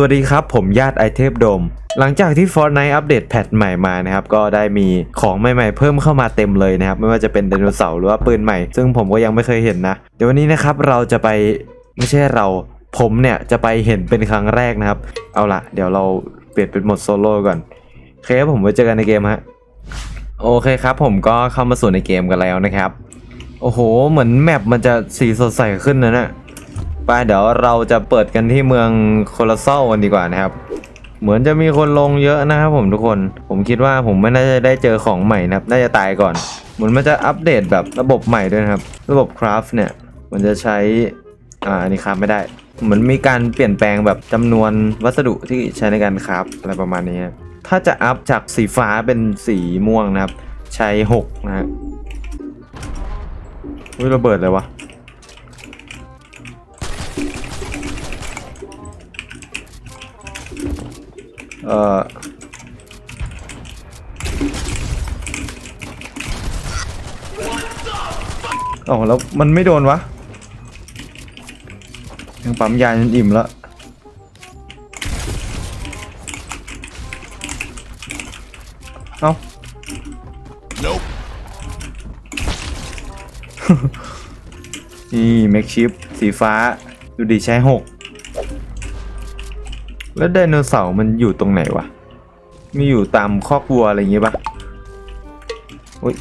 วัสดีครับ ผมญาติไอเทพโดม หลังจากที่ Fortnite อัปเดตแพทใหม่มานะครับ ก็ได้มีของใหม่ๆ เพิ่มเข้ามาเต็มเลยนะครับ ไม่ว่าจะเป็นไดโนเสาร์หรือว่าปืนใหม่ ซึ่งผมก็ยังไม่เคยเห็นนะ เดี๋ยววันนี้นะครับเราจะไปไม่ใช่เรา ผมเนี่ยจะไปเห็นเป็นครั้งแรกนะครับ เอาล่ะ เดี๋ยวเราเปลี่ยนเป็นโหมดโซโล่ก่อนโอเครผมไว้เจอกันในเกมฮะโอเคครับ ผมก็เข้ามาสู่ในเกมกันแล้วนะครับ โอ้โห เหมือนแมปมันจะสีสดใสขึ้นนะเนี่ย ไปเดี๋ยวเราจะเปิดกันที่เมืองโคลาเซลกันดีกว่านะครับ เหมือนจะมีคนลงเยอะนะครับผมทุกคน ผมคิดว่าผมไม่น่าจะได้เจอของใหม่นะครับ น่าจะตายก่อน เหมือนมันจะอัปเดตแบบระบบใหม่ด้วยนะครับ ระบบคราฟเนี่ย มันจะใช้ อ่าอันนี้คราฟไม่ได้ เหมือนมีการเปลี่ยนแปลงแบบจำนวนวัสดุที่ใช้ในการคราฟอะไรประมาณนี้ถ้าจะอัพจากสีฟ้าเป็นสีม่วงนะครับ ใช้6นะฮะอุ้ยระเบิดเลยวะ เอ่ออ๋อแล้วมันไม่โดนวะ ยังปั๊มยาจนอิ่มแล้วเอ้า Nope. นี่แม็กชิปสีฟ้า ดูดิใช้หก แล้วไดโนเสาร์มันอยู่ตรงไหนวะ มีอยู่ตามคอกวัวอะไรอย่างงี้ปะอุ้ย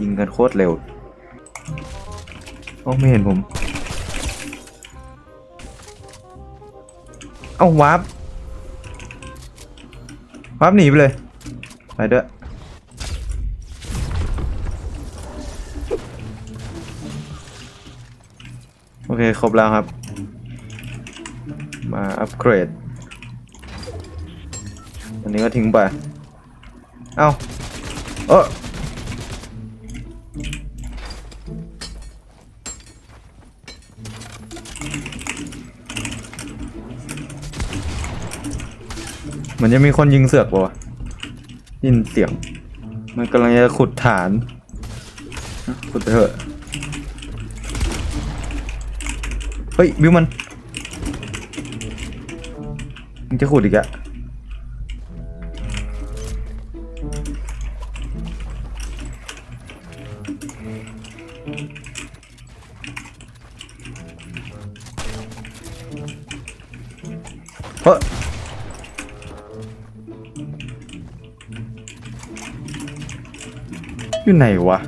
ยิงกันโคตรเร็ว โอ้ไม่เห็นผม เอ้าวาร์ปวาร์ปหนีไปเลย ไปเด้วยโอเค ครบแล้วครับ มาอัปเกรด อันนี้ก็ทิ้งไป เอ้า เออเหมือนจะมีคนยิงเสือกป่าวะยินเสียง มันกำลังจะขุดฐาน ขุดเถอะ เฮ้ย บิวมัน มันจะขุดอีกอะ อยู่ไหนวะ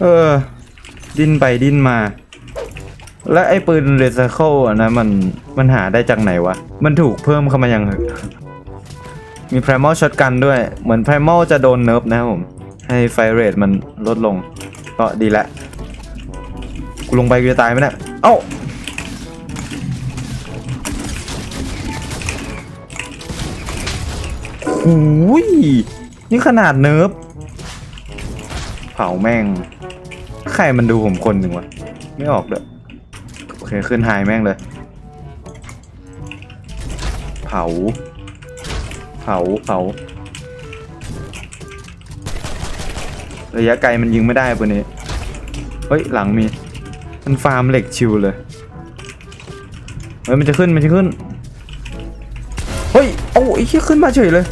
เออ ดิ้นไปดิ้นมา และไอ้ปืนเรซเคิลอันนั้นมันมันหาได้จากไหนวะ มันถูกเพิ่มเข้ามายังเหรอ มี primal shotgun ด้วย เหมือน primal จะโดนเนิร์ฟนะครับผม ให้ไฟเรทมันลดลง ก็ดีละ กูลงไปกูจะตายไหมเนี่ย เอ้า หูย นี่ขนาดเนิร์ฟเผาแม่ง ใครมันดูผมคนหนึ่งวะ ไม่ออกเด้อโอเค ขึ้นไฮแม่งเลย เผา เผาเผาระยะไกลมันยิงไม่ได้ปืนนี้ เฮ้ย หลังมี มันฟาร์มเหล็กชิวเลย เฮ้ย มันจะขึ้น มันจะขึ้น เฮ้ย โอ้ยเี้ขึ้นมาเฉยเลย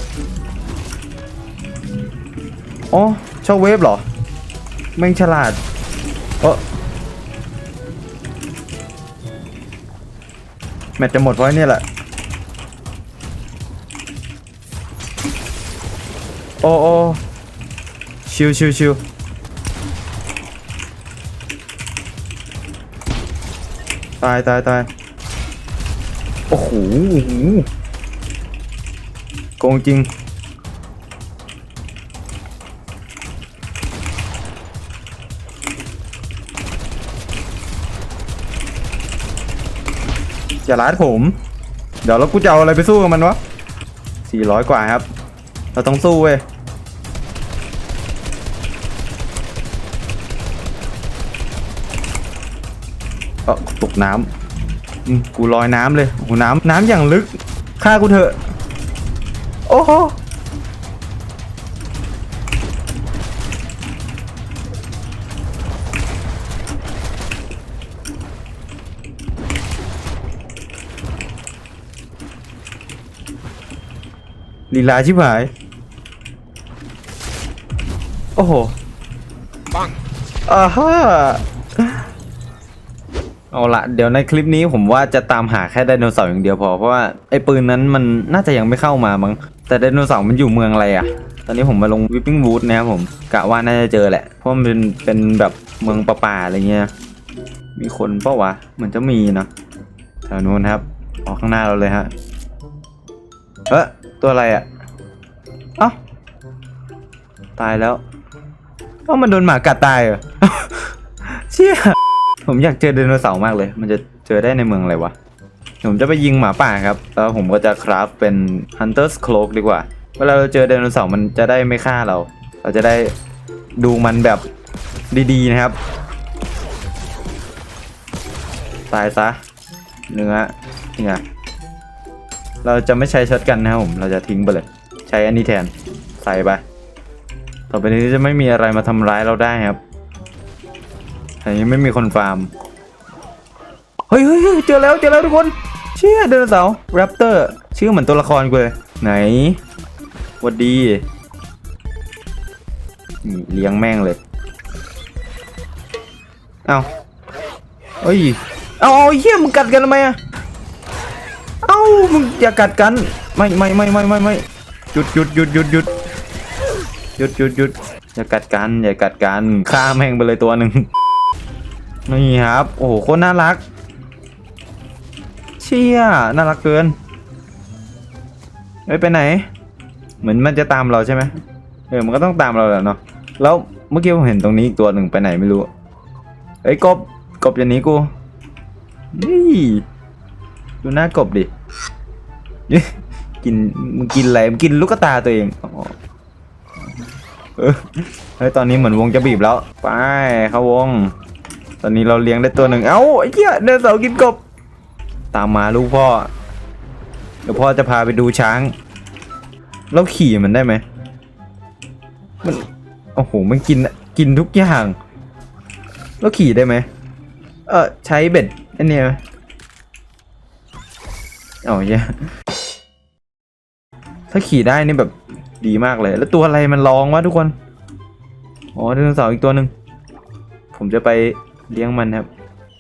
อ๋อชองเวฟเหรอ แม่งฉลาด เออแมตจะหมดเพราะไอ้เนี่ยแหละ โอ้โอ้ชิวชิวชิวตายตายตายโอ้โหโกงจริงอย่าล้าดผม เดี๋ยวแล้วกูจะเอาอะไรไปสู้กับมันวะ 400 กว่าครับ เราต้องสู้เว้ย เออตกน้ำอืมกูลอยน้ำเลยโอ้น้ำน้ำอย่างลึกฆ่ากูเถอะ โอ้โหลีลาชิบหาย โอ้โห ปังอ่าฮะ เอาละเดี๋ยวในคลิปนี้ผมว่าจะตามหาแค่ไดโนเสาร์อย่างเดียวพอเพราะว่าไอ้ปืนนั้นมันน่าจะยังไม่เข้ามามั้งแต่ไดโนเสาร์มันอยู่เมืองอะไรอะ่ะตอนนี้ผมมาลงวิปปิ้งวูดนะครับผมกะว่าน่าจะเจอแหละ เพราะมันเป็นเป็นแบบเมืองป่าๆอะไรเงี้ย มีคนเปล่าวะเหมือนจะมีนะแถวนู้นครับออกข้างหน้าเราเลยฮะเอะตัวอะไรอะ่ะเอ้าตายแล้วเอ้ามันโดนหมากัดตายเหรอเชี่ย ผมอยากเจอไดโนเสาร์มากเลย มันจะเจอได้ในเมืองอะไรวะ ผมจะไปยิงหมาป่าครับ แล้วผมก็จะคราฟเป็น Hunter's Cloak ดีกว่า เวลาเราเจอไดโนเสาร์มันจะได้ไม่ฆ่าเรา เราจะได้ดูมันแบบดีๆนะครับ ตายซะ เนื้อนี่ไงเราจะไม่ใช้ช็อตกันนะครับผม เราจะทิ้งไปเลย ใช้อันนี้แทน ใส่ไป ต่อไปนี้จะไม่มีอะไรมาทำร้ายเราได้ครับ อันนี้ไม่มีคนฟาร์ม เฮ้ยเฮ้ยเจอแล้วเจอแล้วทุกคน เชี่ยไดโนเสาร์แรปเตอร์ ชื่อเหมือนตัวละครกูเลย ไหนหวัดดีนี่เลี้ยงแม่งเลย เอาเอ้ย เอาเอาไอ้เหี้ยมึงกัดกันทำไมอะเอ้ามึงอย่ากัดกัน ไม่ไม่ไม่ไม่ไม่ไม่หยุดหยุดหยุดหยุดหยุดหยุดหยุดหยุดอย่ากัดกันอย่ากัดกันฆ่าแม่งไปเลยตัวหนึ่ง นี่ครับ โอ้โหโคตรน่ารัก เชี่ยน่ารักเกินเอ้ยไปไหน เหมือนมันจะตามเราใช่ไหมเออมันก็ต้องตามเราแหละเนาะแล้วเมื่อกี้ผมเห็นตรงนี้อีกตัวหนึ่งไปไหนไม่รู้เอ้ยกบกบอย่างนี้กูนี่ดูหน้ากบดิกินมึงกินอะไรมึงกินลูกตาตัวเองเออเฮ้ยตอนนี้เหมือนวงจะบีบแล้ว ไปเข้าวง ตอนนี้เราเลี้ยงได้ตัวหนึ่งเอ้าไอ้เหี้ยเดินเสาร์กินกบ ตามมาลูกพ่อ เดี๋ยวพ่อจะพาไปดูช้าง เราขี่มันได้ไหมมันโอ้โหมันกินกินทุกอย่าง เราขี่ได้ไหมเออใช้เบ็ดอันนี้ไหมเอาเหี้ยถ้าขี่ได้นี่แบบดีมากเลย แล้วตัวอะไรมันร้องวะทุกคน อ๋อไดโนเสาร์อีกตัวหนึ่ง ผมจะไป เลี้ยงมันครับ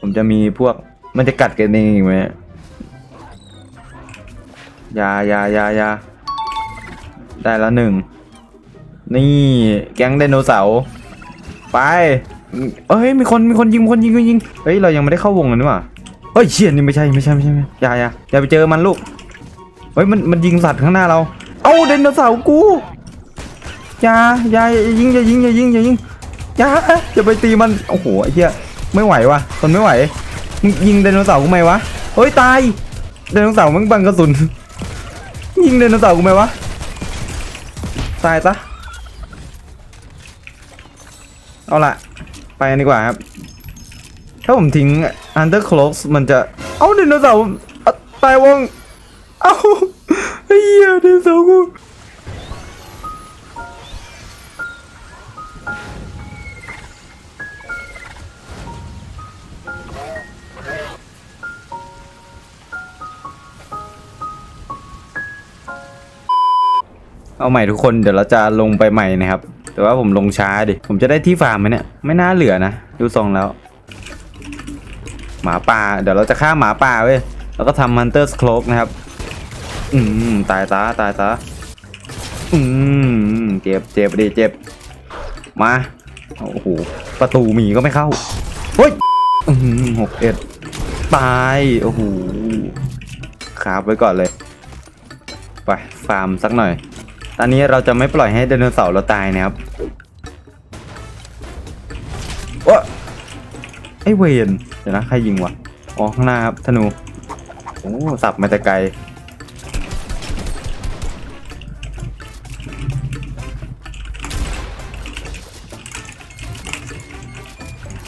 ผมจะมีพวกมันจะกัดกันเองอีกไหมยายายายาได้แล้วหนึ่ง นี่แก๊งไดโนเสาร์ไปเอ้ยมีคนมีคนยิงมีคนยิงมีคนยิงเฮ้ยเรายังไม่ได้เข้าวงเลยนี่หว่าเฮ้ยเชี่ยนี่ไม่ใช่ไม่ใช่ไม่ใช่ไม่ใช่อย่าอย่าอย่าไปเจอมันลูกเฮ้ยมันมันยิงสัตว์ข้างหน้าเรา เอ้าไดโนเสาร์กูอย่าอย่าอย่ายิงอย่ายิงอย่ายิงอย่ายิงอย่าอย่าไปตีมันโอ้โหไอ้เหี้ย ไม่ไหววะทนไม่ไหวมึงยิงไดโนเสาร์กูไหมวะเฮ้ยตายไดโนเสาร์มึงบังกระสุน ยิงไดโนเสาร์กูไหมวะตายซะเอาละไปนดีกว่าครับ ถ้าผมทิ้ง Under Close มันจะ เอ้าไดโนเสาร์อะตายวง เอ้าไอ้เหี้ยไดโนเสาร์กู เอาใหม่ทุกคนเดี๋ยวเราจะลงไปใหม่นะครับ แต่ว่าผมลงช้าดิ ผมจะได้ที่ฟาร์มไหมเนี่ย ไม่น่าเหลือนะ ดูทรงแล้ว หมาป่า เดี๋ยวเราจะฆ่าหมาป่าเว้ย แล้วก็ทำ Hunter's Cloak นะครับ อืม ตายตาตายตาอืม เจ็บเจ็บดิเจ็บ มา โอ้โห ประตูหมีก็ไม่เข้า เฮ้ยหกเอ็ดตาย โอ้โหคาบไว้ก่อนเลย ไป ฟาร์มสักหน่อย ตอนนี้เราจะไม่ปล่อยให้ไดโนเสาร์เราตายนะครับโอ้ไอเวนเดี๋ยวนะใครยิงวะอ๋อข้างหน้าครับธนูโอ้สับมาแต่ไกล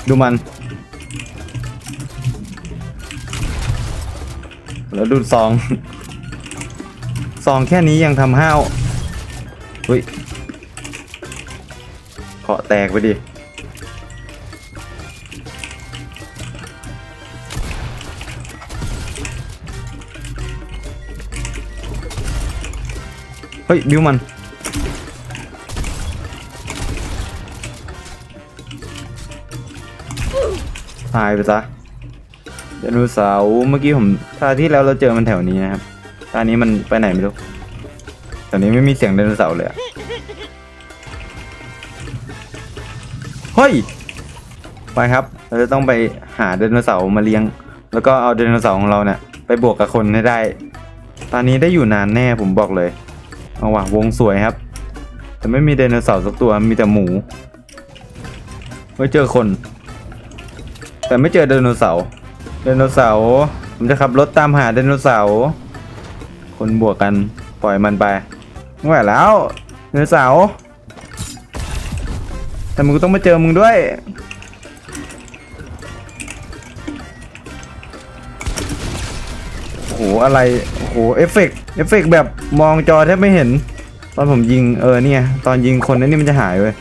ดูมัน แล้วดูซอง ซองแค่นี้ยังทำห้าว แตกไปดิ เฮ้ย บิวมันหายไปซะไดโนเสาร์เมื่อกี้ผมตาที่แล้วเราเจอมันแถวนี้นะครับตานี้มันไปไหนไม่รู้แถวนี้ไม่มีเสียงไดโนเสาร์เลยอะ เฮ้ย ไปครับ เราจะต้องไปหาไดโนเสาร์มาเลี้ยง แล้วก็เอาไดโนเสาร์ของเราเนี่ยไปบวกกับคนให้ได้ ตอนนี้ได้อยู่นานแน่ผมบอกเลย เอาว่ะวงสวยครับ แต่ไม่มีไดโนเสาร์สักตัว มีแต่หมูไม่เจอคน แต่ไม่เจอไดโนเสาร์ ไดโนเสาร์ ผมจะขับรถตามหาไดโนเสาร์ คนบวกกันปล่อยมันไปไม่ไหวแล้ว ไดโนเสาร์ แต่มึงก็ต้องมาเจอมึงด้วย โอ้โห อะไร โอ้โห เอฟเฟกเอฟเฟกแบบมองจอแทบไม่เห็น ตอนผมยิง เออเนี่ย ตอนยิงคนนั้นนี่มันจะหายเว้ย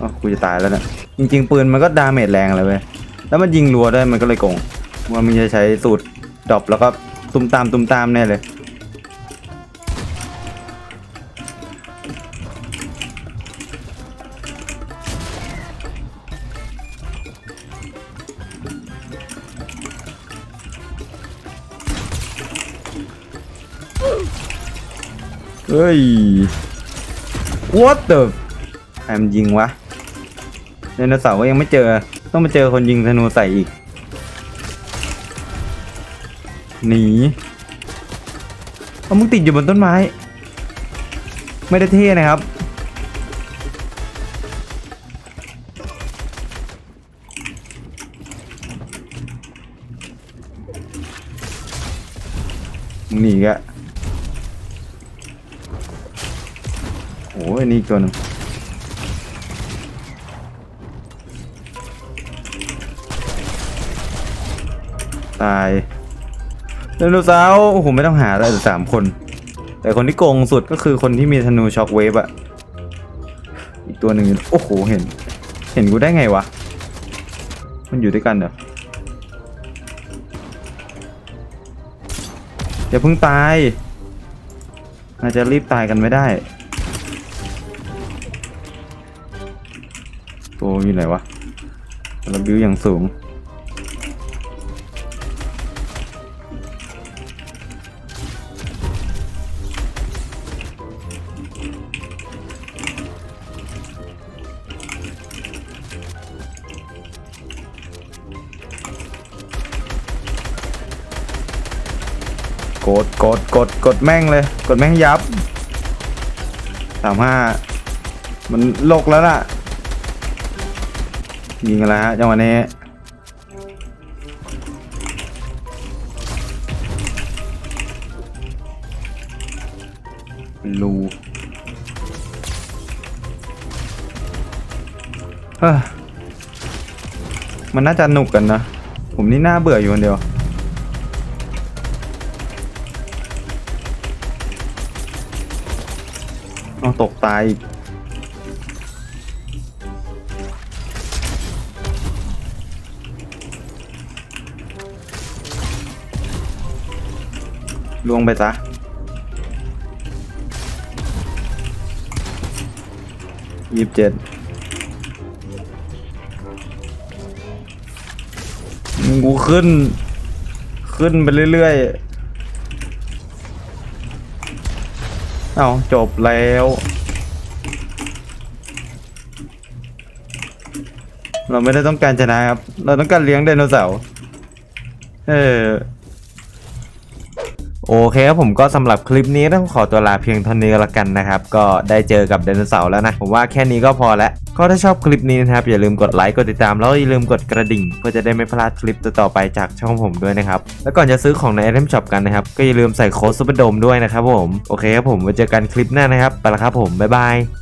อ๋อกูจะตายแล้วเนะจริง ๆ ปืนมันก็ดาเมจแรงเลยเว้ย แล้วมันยิงรัวได้มันก็เลยโกงว่ามันจะใช้สูตรดรอปแล้วก็ตุ้มตามตุ้มตามแน่เลย เฮ้ย what the แอมยิงวะไดโนเสาร์ก็ยังไม่เจอ ต้องมาเจอคนยิงธนูใส่อีก หนีเอามึงติดอยู่บนต้นไม้ ไม่ได้เท่นะครับ หนีกะ อ้ยนี่อีกตัวนึงตายไดโนเสาร์โอ้โหไม่ต้องหาแล้วสามคน แต่คนที่โกงสุดก็คือคนที่มีธนูช็อคเวฟอะอีกตัวหนึ่งโอ้โหเห็น เห็นกูได้ไงวะ มันอยู่ด้วยกันเหรออย่าเพิ่งตายอาจจะรีบตายกันไม่ได้ ตัวอยู่ไหนวะระบิวอย่างสูง กดกดกดกดแม่งเลย กดแม่งยับสามห้ามันโลกแล้วล่ะ ยิงกันแล้วฮะจังหวะนี้รูเฮ้อมันน่าจะหนุกกันนะ ผมนี่น่าเบื่ออยู่คนเดียว เอาตกตายอีก ล่วงไปซะยี่สิบเจ็ดกูขึ้น ขึ้นไปเรื่อยๆ เอาจบแล้ว เราไม่ได้ต้องการชนะครับ เราต้องการเลี้ยงไดโนเสาร์ เออ โอเคครับผมก็สำหรับคลิปนี้ต้องขอตัวลาเพียงเท่านี้ละกันนะครับ ก็ได้เจอกับไดโนเสาร์แล้วนะ ผมว่าแค่นี้ก็พอแล้วก็ถ้าชอบคลิปนี้นะครับ อย่าลืมกดไลค์กดติดตามแล้วอย่าลืมกดกระดิ่ง เพื่อจะได้ไม่พลาดคลิปต่อๆไปจากช่องผมด้วยนะครับ แล้วก่อนจะซื้อของในไอเทมช็อปกันนะครับ ก็อย่าลืมใส่โค้ดซุปเปอร์โดมด้วยนะครับผมโอเคครับผมไว้เจอกันคลิปหน้านะครับไปละครับผมบ๊ายบาย